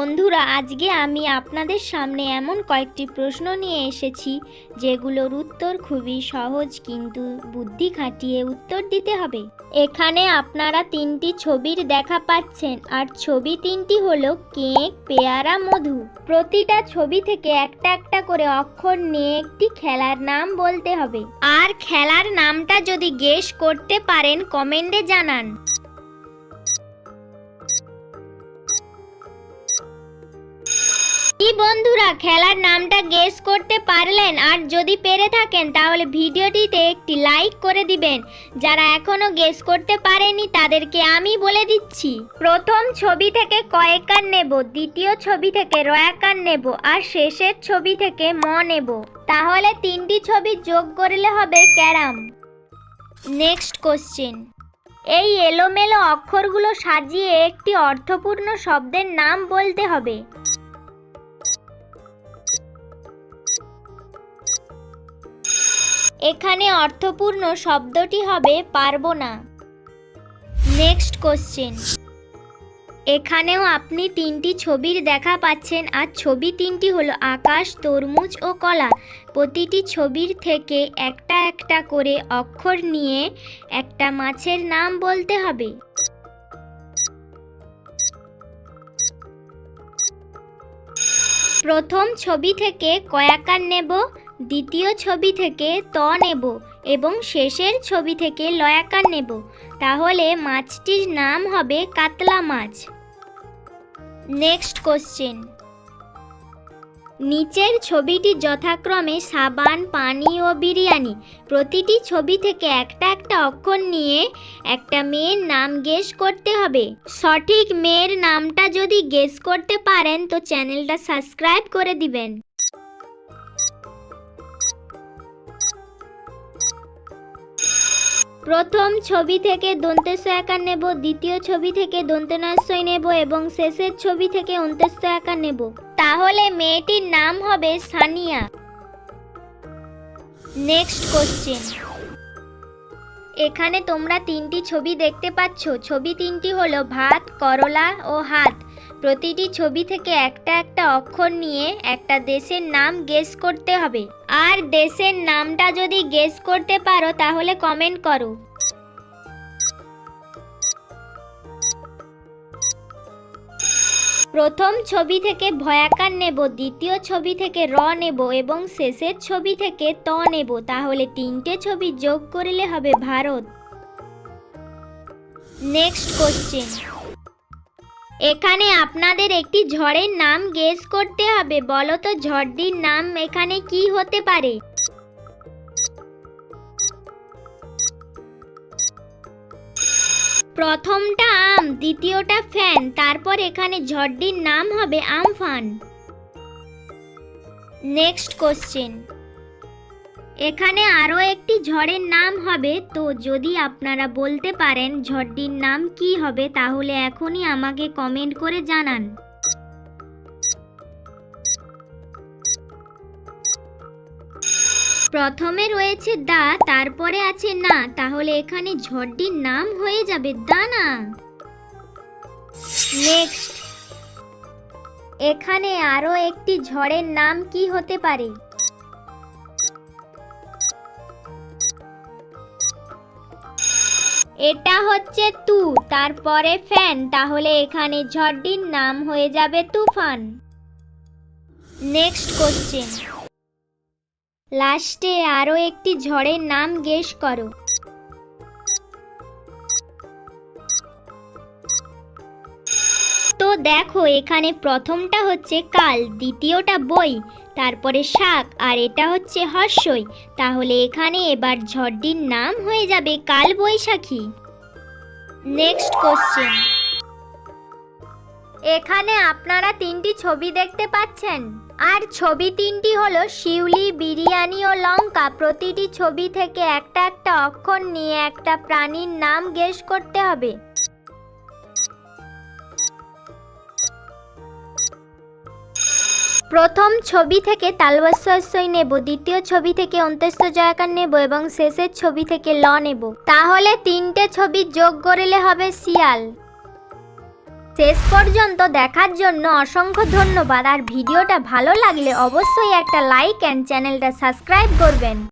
আজকে আমি আপনাদের সামনে এমন কয়েকটি প্রশ্ন নিয়ে এসেছি, যেগুলোর উত্তর খুবই সহজ কিন্তু বুদ্ধি খাটিয়ে উত্তর দিতে হবে। এখানে আপনারা তিনটি ছবির দেখা পাচ্ছেন, আর ছবি তিনটি হলো কেক, পেয়ারা, মধু। প্রতিটা ছবি থেকে একটা একটা করে অক্ষর নিয়ে একটি খেলার নাম বলতে হবে। আর খেলার নামটা যদি গেস করতে পারেন, কমেন্টে জানান। কি বন্ধুরা, খেলার নামটা গেস করতে পারলেন আর যদি পেরে থাকেন তাহলে ভিডিওটিতে একটি লাইক করে দিবেন। যারা এখনও গেস করতে পারেনি তাদেরকে আমি বলে দিচ্ছি, প্রথম ছবি থেকে কয়েকার নেব, দ্বিতীয় ছবি থেকে রয়াকার নেব আর শেষের ছবি থেকে ম নেব। তাহলে তিনটি ছবি যোগ করলে হবে ক্যারাম। নেক্সট কোশ্চেন এই এলোমেলো অক্ষরগুলো সাজিয়ে একটি অর্থপূর্ণ শব্দের নাম বলতে হবে। এখানে অর্থপূর্ণ শব্দটি হবে পারব না নেক্সট কোশ্চেন এখানেও আপনি তিনটি ছবির দেখা পাচ্ছেন আর ছবি তিনটি হলো আকাশ, তরমুজ ও কলা। প্রতিটি ছবির থেকে একটা একটা করে অক্ষর নিয়ে একটা মাছের নাম বলতে হবে। প্রথম ছবি থেকে কয়াকার নেব। দ্বিতীয় ছবি থেকে ত নেব এবং শেষের ছবি থেকে লয়াকার নেব। তাহলে মাছটির নাম হবে কাতলা মাছ। নেক্সট কোশ্চেন নিচের ছবিটি যথাক্রমে সাবান, পানি ও বিরিয়ানি। প্রতিটি ছবি থেকে একটা একটা অক্ষর নিয়ে একটা মেয়ের নাম গেস করতে হবে। সঠিক মেয়ের নামটা যদি গেস করতে পারেন, তো চ্যানেলটা সাবস্ক্রাইব করে দিবেন। প্রথম ছবি থেকে দন্তে একার নেব, দ্বিতীয় ছবি থেকে দন্তেনাশ্রয় নেব এবং শেষের ছবি থেকে অন্তেস্ব আকার নেব। তাহলে মেয়েটির নাম হবে সানিয়া। নেক্সট কোশ্চেন এখানে তোমরা তিনটি ছবি দেখতে পাচ্ছ। ছবি তিনটি হলো ভাত, করলা ও হাত। প্রতিটি ছবি থেকে একটা একটা অক্ষর নিয়ে একটা দেশের নাম গেস করতে হবে। আর দেশের নামটা যদি গেস করতে পারো, তাহলে কমেন্ট করো। প্রথম ছবি থেকে ভয়াকার নেব, দ্বিতীয় ছবি থেকে র নেব এবং শেষের ছবি থেকে ত নেব। তাহলে তিনটে ছবি যোগ করলে হবে ভারত। নেক্সট কোশ্চেন এখানে আপনাদের একটি ঝড়ের নাম গেস করতে হবে। বলো তো ঝড়টির নাম এখানে কি হতে পারে? প্রথমটা আম, দ্বিতীয়টা ফ্যান, তারপর এখানে ঝড়টির নাম হবে আমফান। নেক্সট কোশ্চেন এখানে আরও একটি ঝড়ের নাম হবে, তো যদি আপনারা বলতে পারেন ঝড়টির নাম কি হবে, তাহলে এখনই আমাকে কমেন্ট করে জানান। প্রথমে রয়েছে দা, তারপরে আছে না। তাহলে এখানে ঝড়টির নাম হয়ে যাবে দানা। নেক্সট। এখানে আরও একটি ঝড়ের নাম কি হতে পারে? এটা হচ্ছে তু, তারপরে ফ্যান। তাহলে এখানে ঝড়টির নাম হয়ে যাবে তুফান। Next question. লাস্টে আরও একটি ঝড়ের নাম গেস করো। তো দেখো, এখানে প্রথমটা হচ্ছে কাল, দ্বিতীয়টা বই, তারপরে শাক, আর এটা হচ্ছে হর্ষই। তাহলে এখানে এবার ঝড়টির নাম হয়ে যাবে কাল বৈশাখী। নেক্সট কোশ্চেন এখানে আপনারা তিনটি ছবি দেখতে পাচ্ছেন। আর ছবি তিনটি হলো শিউলি, বিরিয়ানি ও লঙ্কা। প্রতিটি ছবি থেকে একটা একটা অক্ষর নিয়ে একটা প্রাণীর নাম গেস করতে হবে। প্রথম ছবি থেকে তালবস্যই নেব, দ্বিতীয় ছবি থেকে অন্ত্যেস্ত জয়াকার নেব এবং শেষের ছবি থেকে ল নেব। তাহলে তিনটে ছবি যোগ করলে হবে শিয়াল। শেষ পর্যন্ত দেখার জন্য অসংখ্য ধন্যবাদ। আর ভিডিওটা ভালো লাগলে অবশ্যই একটা লাইক অ্যান্ড চ্যানেলটা সাবস্ক্রাইব করবেন।